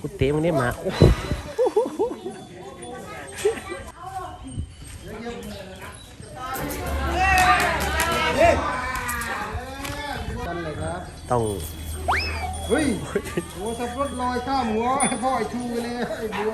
กูเตะมึงได้หมาโอ้โหกันเลยครับต้องเฮ้ยหัวสับรถลอยข้ามหัวให้พ่อไอ้ชูเลยไอ้บัว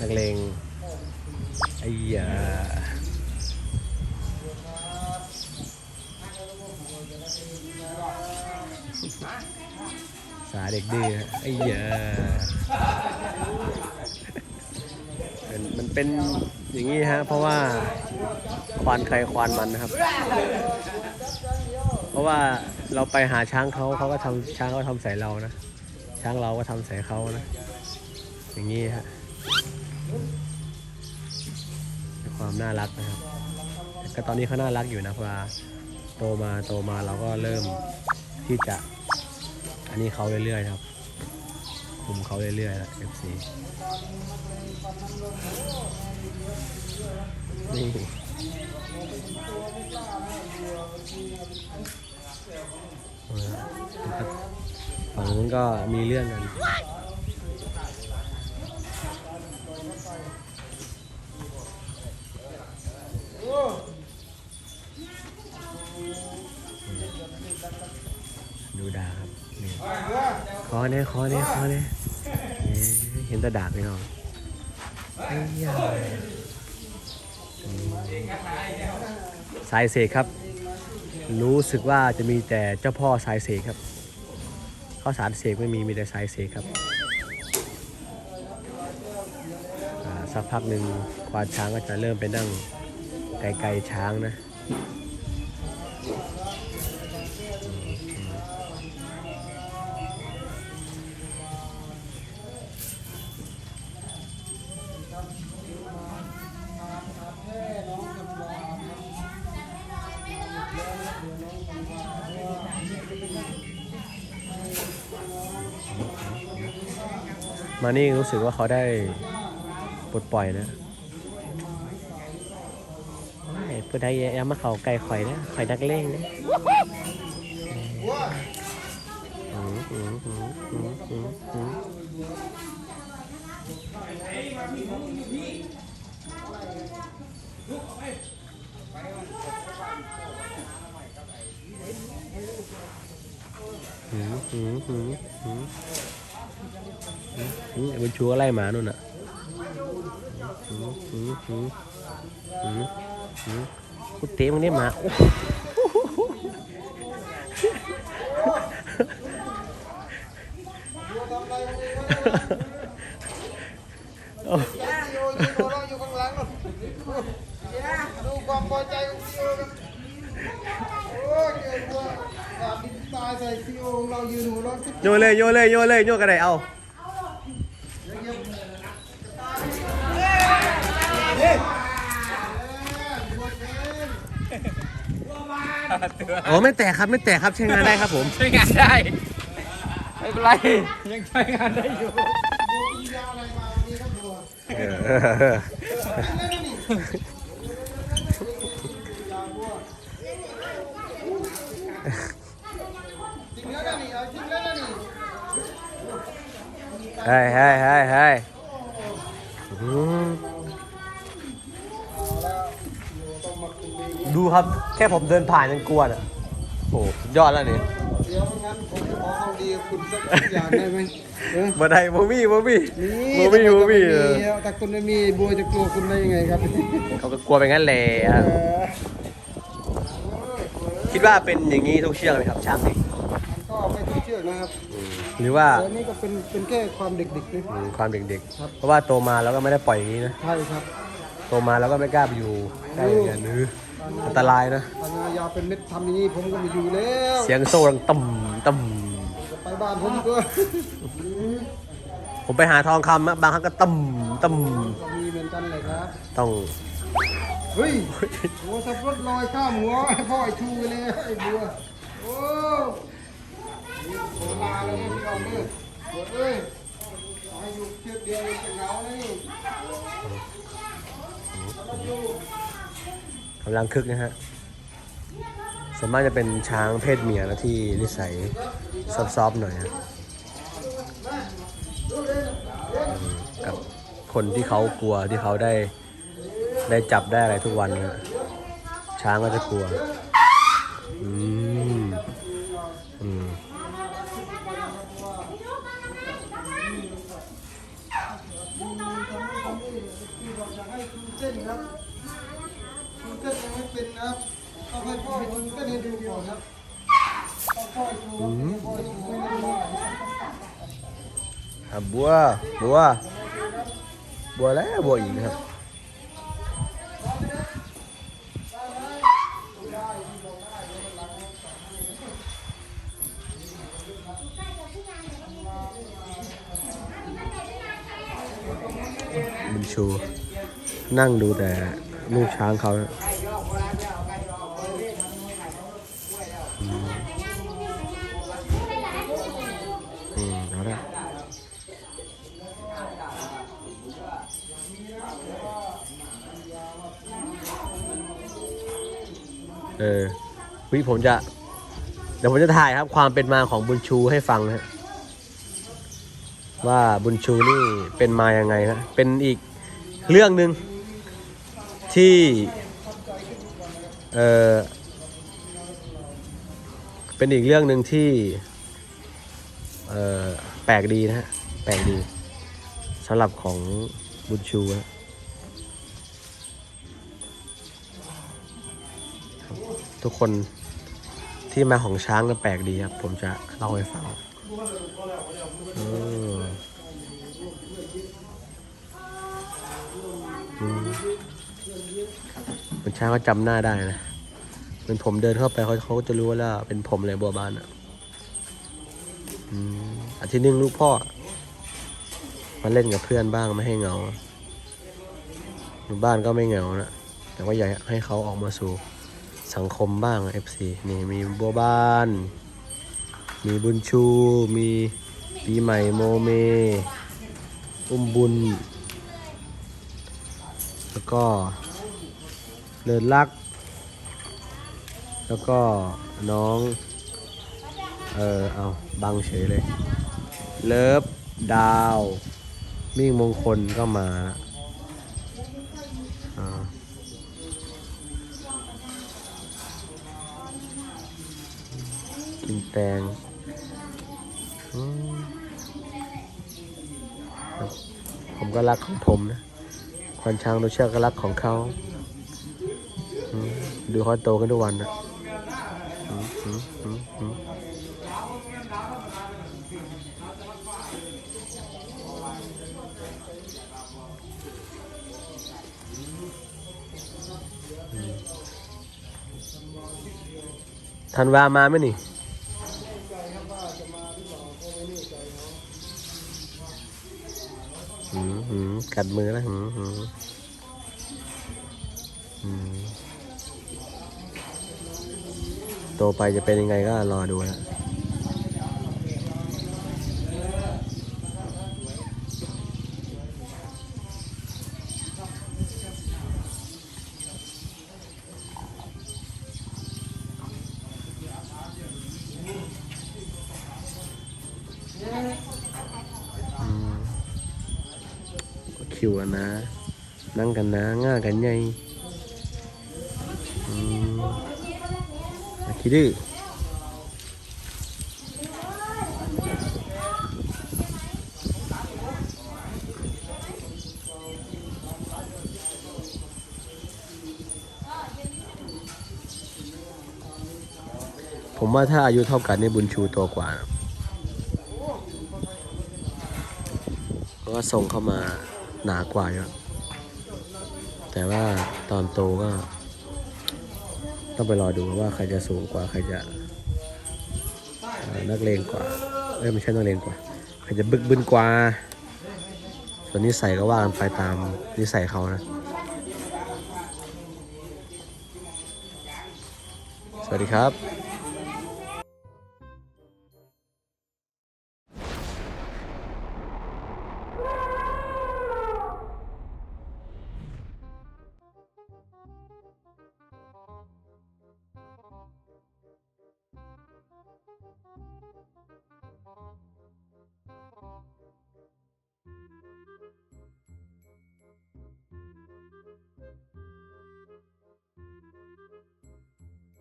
นักเลงไอ้ยาสาเด็ กดื้อไอ้ยามันมันเป็นอย่างนี้ฮะ เพราะว่าควานใครควานมันนะครับ เพราะว่าเราไปหาช้างเขาเขาก็ทำช้างเขาทำใส่เรานะ ช้างเราก็ทำใส่เขานะ อย่างนี้ฮะความน่ารักนะครับแต่ก็ตอนนี้เขาน่ารักอยู่นะพราะว่าโตมาโตมาเราก็เริ่มที่จะ อันนี้เขาเรื่อยๆครับคุมเขาเรื่อยๆแล้ว FC นี่ฝั่งนู้นก็มีเรื่องกันดูดาครับ นี่คอเนี่ยคอเนี่ยคอเนี่ยเห็นแตะดาบไหมน้องไอ้ยาสายเสกครับ รู้สึกว่าจะมีแต่เจ้าพ่อสายเสกครับข้าวสารเสกไม่มีมีแต่สายเสกครับอ่าสักพักหนึ่งควานช้างก็จะเริ่มไปนั่งไกลๆช้างนะ มานี่รู้สึกว่าเขาได้ปลดปล่อยนะไอ้ผู้ใดอย้ามาเขาไก่ข่อยนะข่อยนักเลงนะอืมอืมอืมอืม อืมอืมอืมอืมอืมอืมอืมไอ้บุญชูก็ไล่หมานู่นน่ะอืมอืมอืมอืมอืมกูเตะมึงได้หมาโอ้โหโยโยโยเราอยู่ข้างหลังนู่นดูความพอใจของซีโอครับโอ้ยเกิดว่าสาดดินตายใส่ซีโอของเรายืนหัวเร้อนจิ๊บโยนเลยโยนเลยโยนเลยโยนกระไดเอา โอ้ไม่แตกครับไม่แตกครับใช้งานได้ครับผม ใช้งานได้ไม่เป็นไรยังใช้งานได้อยู่ยาวอะไรมาวันนี้ครับบัวเออจริงแล้วนะนี่เอาจริงแล้วนะนี่เฮ้ยเฮ้ยเฮ้ยเฮ้ยอืมดู ครับแค่ผมเดินผ่านยังกลัวน่ะโอ้สุดยอดแล้วนี่เดี๋ยวงั้นผมจะขอเอาดีกับคุณสักอย่างได้ไหมเออบ่ได้บ่มีบ่มีนี่บ่มีบ่มีเออแต่คุณไม่มีบัวจะกลัวคุณได้ยังไงครับเขาก็กลัวไปงั้นแหละเออคิดว่าเป็นอย่างนี้ทุกเชือกไหมครับช้างนี่มันก็ไม่ทุกเชือกนะครับอืมหรือว่าแต่อันนี้ก็เป็นเป็นแค่ความเด็กๆนะ อืมความเด็กครับ ๆ เพราะว่าโตมาแล้วก็ไม่ได้ปล่อยอย่างนี้นะ ใช่ครับ โตมาแล้วก็ไม่กล้าไปอยู่ใกล้อย่างนี้นอั นตรายนะปัญญายาเป็นเม็ดทำอย่างนี้ผมก็ไม่อยู่แล้วเสียงโซ่ดังต่ำต่จะไปบ้านผมก็ำผมไปหาทองคำนะบางครั้งก็ต่ำต่ก็มีเหมือนกันเลยครับำต้อง เฮ้ยหัวสับรถลอยข้ามหัวให้พ่อไอ้ชูไปเลยไอ้บัวโอ้นี่โบราณเลยพี่น้องเด้อบัวเอ้ยให้อยู่เชือกเดียวจะเหงาเลย กำลังคึกนะฮะส่วนมากจะเป็นช้างเพศเมียนะที่นิสัยซอฟๆหน่อยนะกับคนที่เขากลัวที่เขาได้ได้จับได้อะไรทุกวันนะช้างก็จะกลัวอืมอืม เส้นครับชู เส้นยังไม่เป็นนะครับต้องให้พ่อชูเส้นให้ดูก่อนครับต้องพ่อชูพ่อชูให้ดูก่อนบัวบัวบัวแล้วบัวอีกนะครับบุญชูนั่งดูแต่ลูกช้างเขา เออวิผมจะ เดี๋ยวผมจะถ่ายครับ ความเป็นมาของบุญชูให้ฟังนะฮะว่าบุญชูนี่เป็นมายังไงนะเป็นอีกเรื่องหนึ่งที่เออเป็นอีกเรื่องหนึ่งที่เออแปลกดีนะฮะแปลกดีสำหรับของบุญชูนะ ทุกคนที่มาของช้างก็แปลกดีครับ ผมจะเล่าให้ฟังเออมคนช้างก็จำหน้าได้นะเหมือนผมเดินเข้าไปเขาเขาก็จะรู้ว่าเป็นผมเลยบัวบานอะอืมอาทิตย์นึงลูกพ่อ มาเล่นกับเพื่อนบ้างไม่ให้เหงาอยู่บ้านก็ไม่เหงานะ แต่ว่าอยากให้เขาออกมาสู่ สังคมบ้าง FC นี่มีบัวบาน มีบุญชู มีปีใหม่โมเม อุ้มบุญ แล้วก็เลินลัก แล้วก็น้อง เออเอาบังเฉยเลย เลิฟ ดาว มิ่งมงคลก็มา กินแตงผมก็รักของผมนะควันช้างดูเชือกก็รักของเขาดูเขาโตกันทุกวันนะอืมอืมอืมอืมธันวามาไหมนี่ กัดมือแล้วหืมหืมโตไปจะเป็นยังไงก็รอดูนะ คิวกันนะ นั่งกันนะง่ากันไงอืมอะคิดดื้อผมว่าถ้าอายุเท่ากันนี่บุญชูโตกว่านะเพราะว่งเข้ามา หนากว่าเยอะแต่ว่าตอนโตก็ ต้องไปรอดูว่าใครจะสูงกว่าใครจะนักเลงกว่าเอ้ยไม่ใช่นักเลงกว่า ใครจะบึกบึนกว่า ส่วนนิสัยก็ว่ากันไปตามนิสัยเขานะ สวัสดีครับ